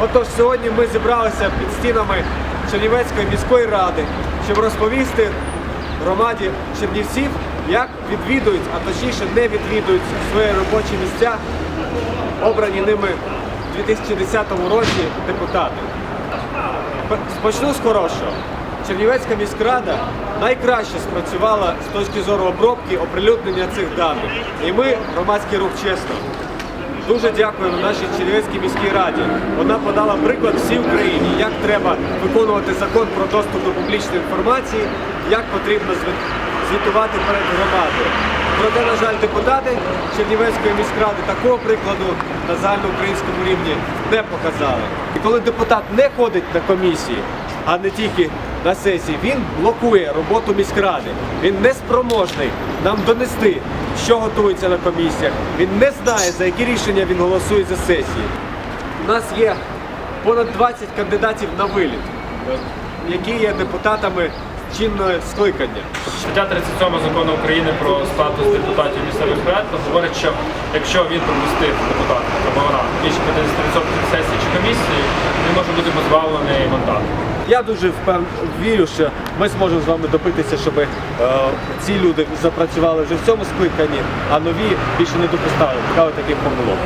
Отож, сьогодні ми зібралися під стінами Чернівецької міської ради, щоб розповісти громаді Чернівців, як відвідують, а точніше не відвідують свої робочі місця, обрані ними у 2010 році депутати. Почну з хорошого. Чернівецька міськрада найкраще спрацювала з точки зору обробки оприлюднення цих даних. І ми, громадський рух чесно, дуже дякуємо нашій Чернівецькій міській раді. Вона подала приклад всій Україні, як треба виконувати закон про доступ до публічної інформації, як потрібно зві- звітувати перед громадою. Проте, на жаль, депутати Чернівецької міськради такого прикладу на загальноукраїнському рівні не показали. І коли депутат не ходить на комісії, а не тільки на сесії, він блокує роботу міськради. Він не спроможний нам донести, що готується на комісіях. Він не знає, за які рішення він голосує за сесії. У нас є понад 20 кандидатів на виліт, які є депутатами чинного скликання. Стаття 37 закону України про статус депутатів місцевих рад говорить, що якщо він пропустив депутат або вона більше 50% сесії чи комісії, він може бути позбавлений мандату. Я дуже впев... вірю, що ми зможемо з вами добитися, щоб е, ці люди запрацювали вже в цьому скликанні, а нові більше не допускали таких помилок.